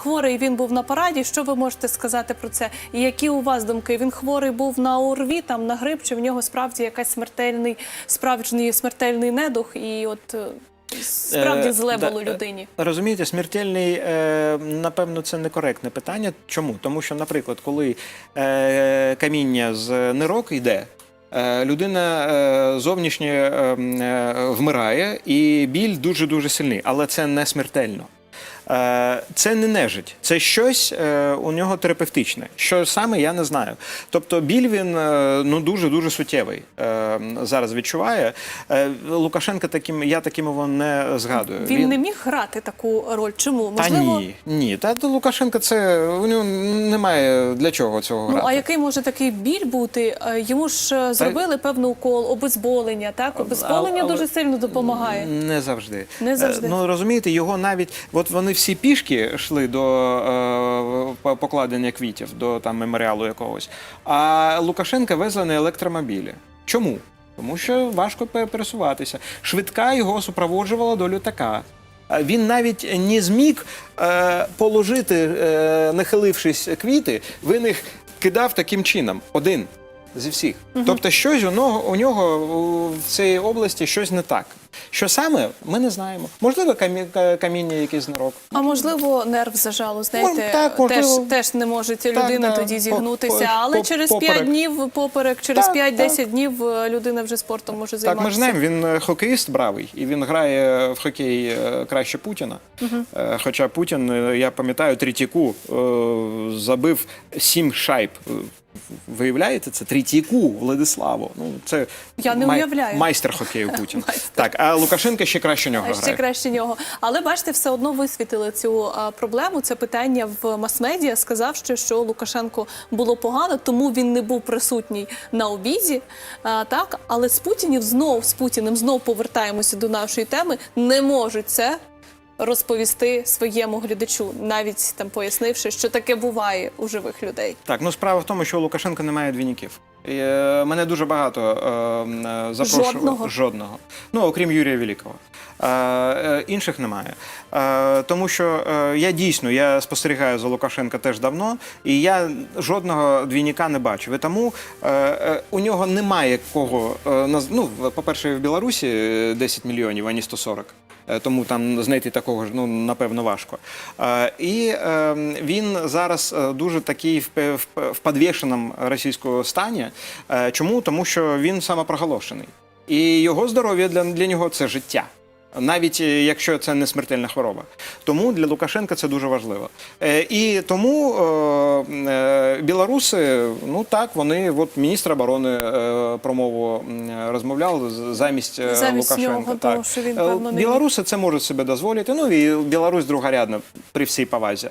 хворий він був на параді. Що ви можете сказати про це? І які у вас думки? Він хворий був на ОРВІ, там на грип, чи в нього справді якась смертельний, справжній смертельний недух, і от е, справді Е, зле було е, людині. Розумієте, смертельний, напевно, це некоректне питання. Чому? Тому що, наприклад, коли каміння з нирок йде, людина зовнішньо вмирає, і біль дуже-дуже сильний, але це не смертельно. Е, Це не нежить, це щось е, у нього терапевтичне. Що саме я не знаю. Тобто біль він е, ну дуже дуже суттєвий зараз відчуває. Лукашенка таким, я таким його не згадую. Він, не міг грати таку роль. Чому? Та ні, ні. Та Лукашенка це у нього немає для чого цього Ну, грати. а який може такий біль бути? Йому ж зробили певний укол, обезболення, так? Обезболення але- дуже сильно допомагає. Не завжди. Не завжди. Ну розумієте, його навіть от вони всі пішки йшли до е, покладення квітів, до там меморіалу якогось. А Лукашенка везли на електромобілі. Чому? Тому що важко пересуватися. Швидка його супроводжувала до літака. Він навіть не зміг е, положити, е, нахилившись квіти, він їх кидав таким чином. Один зі всіх. Тобто, щось у нього, у нього в цій області щось не так. Що саме, ми не знаємо. Можливо, камі, каміння якийсь з нирок. А можливо, нерв зажало, знаєте, так, можливо. теж, теж не може людина да, тоді зігнутися. по- але по- через поперек. 5 днів поперек, через 5-10 днів е, людина вже спортом може Так, ми ж знаємо, він е, хокеїст бравий, і він грає в хокей е, краще Путіна. Е, Хоча Путін, я пам'ятаю, Третьяку е, забив сім шайб. Виявляєте, це Третьяку Владиславу. Ну, це Я не уявляю. майстер хокею Путін. Майстер. Так, а Лукашенко ще краще нього А Ще грає. краще нього. Але бачите, все одно висвітили цю а, проблему. Це питання в мас-медіа. Сказав, що, що Лукашенко було погано, тому він не був присутній на обіді. А, так, але з Путінів знов з Путіним знов повертаємося до нашої теми. Не можуть це розповісти своєму глядачу, навіть там пояснивши, що таке буває у живих людей. Так, ну справа в тому, що у Лукашенка немає двійників. Е, мене дуже багато е, е, запрошували. Жодного? Жодного. Ну, окрім Юрія Великого. Е, е, інших немає. Е, тому що е, я дійсно я спостерігаю за Лукашенка теж давно, і я жодного двійника не бачив. І тому е, е, у нього немає кого. Е, ну, по-перше, в Білорусі е, 10 мільйонів, а не 140. Е, Тому там знайти такого ж ну напевно важко. Е, І е, він зараз е, дуже такий в, підвішеному російському стані. Чому? Тому що він самопроголошений. І його здоров'я для, для нього це життя. Навіть е, якщо це не смертельна хвороба, тому для Лукашенка це дуже важливо. Е, і тому е, білоруси, ну так, вони от міністр оборони промову розмовляли замість, Замість Лукашенка. нього, так. тому що він, певно, Білоруси це можуть себе дозволити. Ну і Білорусь другорядна при всій повазі.